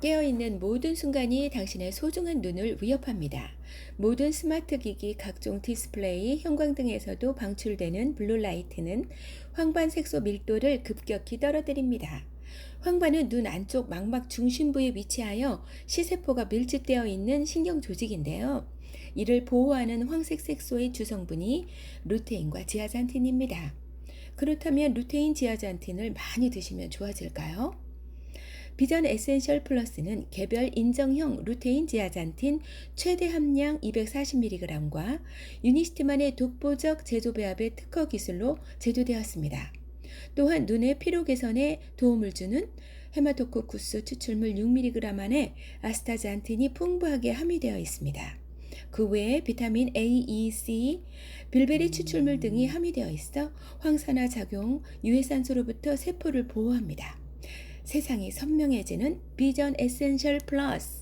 깨어있는 모든 순간이 당신의 소중한 눈을 위협합니다. 모든 스마트 기기, 각종 디스플레이, 형광등에서도 방출되는 블루라이트는 황반 색소 밀도를 급격히 떨어뜨립니다. 황반은 눈 안쪽 망막 중심부에 위치하여 시세포가 밀집되어 있는 신경 조직인데요. 이를 보호하는 황색 색소의 주성분이 루테인과 지아잔틴입니다. 그렇다면 루테인 지아잔틴을 많이 드시면 좋아질까요? 비전 에센셜 플러스는 개별 인정형 루테인 지아잔틴 최대 함량 240mg과 유니시트만의 독보적 제조 배합의 특허 기술로 제조되었습니다. 또한 눈의 피로 개선에 도움을 주는 헤마토코쿠스 추출물 6mg 안에 아스타잔틴이 풍부하게 함유되어 있습니다. 그 외에 비타민 A, E, C, 빌베리 추출물 등이 함유되어 있어 황산화 작용, 유해산소로부터 세포를 보호합니다. 세상이 선명해지는 비전 에센셜 플러스